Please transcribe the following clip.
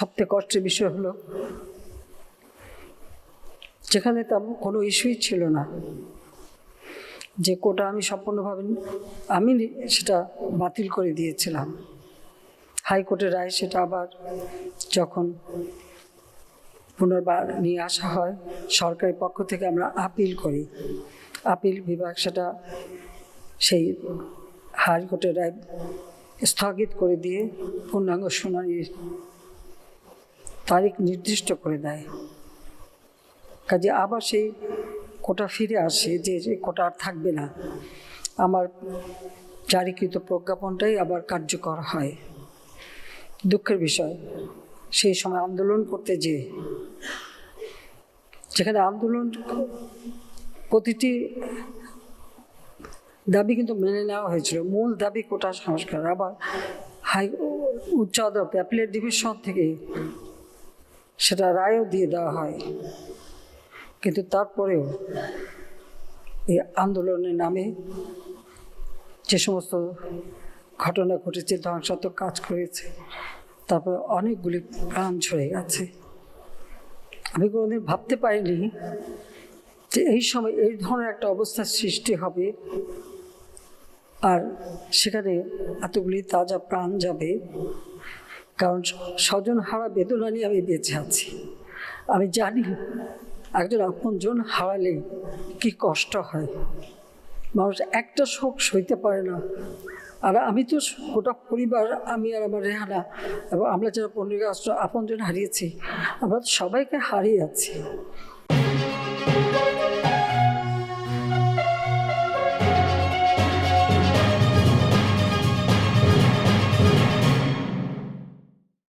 সবথেকে কষ্টের বিষয় হলো, যেখানে তেমন কোনো ইস্যুই ছিল না। যে কোটা আমি সম্পূর্ণভাবে আমি সেটা বাতিল করে দিয়েছিলাম। হাইকোর্টের রায় সেটা আবার যখন পুনর্বার নিয়ে আসা হয়, সরকারের পক্ষ থেকে আমরা আপিল করি। আপিল বিভাগ সেটা সেই হাইকোর্টের রায় স্থগিত করে দিয়ে পূর্ণাঙ্গ শুনানির তারিখ নির্দিষ্ট করে দেয়। কাজে আবার সেই কোটা ফিরে আসে যে কোটা আর থাকবে না। আমার জারিকৃত প্রজ্ঞাপনটাই আবার কার্যকর হয়। দুঃখের বিষয়, সেই সময় আন্দোলন করতে যে যেখানে আন্দোলন প্রতিটি দাবি কিন্তু মেনে নেওয়া হয়েছিল। মূল দাবি কোটা সংস্কার। আবার হাই, উচ্চ আদালত অ্যাপিলেট ডিভিশন থেকে সেটা রায়ও দিয়ে দেওয়া হয়। কিন্তু তারপরেও এই আন্দোলনের নামে যে সমস্ত ঘটনা ঘটেছে, ধ্বংসাত্মক কাজ করেছে, তারপরে অনেকগুলি প্রাণ ঝরে গেছে। আমি কোনোদিন ভাবতে পারিনি যে এই সময় এই ধরনের একটা অবস্থার সৃষ্টি হবে আর সেখানে এতগুলি তাজা প্রাণ যাবে। কারণ স্বজন হারা বেদনা নিয়ে আমি বেঁচে আছি। আমি জানি একজন আপনজন হারালে কি কষ্ট হয়। মানুষ একটা শোক সইতে পারে না। আর আমি তো গোটা পরিবার, আমি আর আমার রেহানা এবং আমরা যারা পনেরো আশ্রয় আপনজন হারিয়েছি, আমরা সবাইকে হারিয়ে আছি।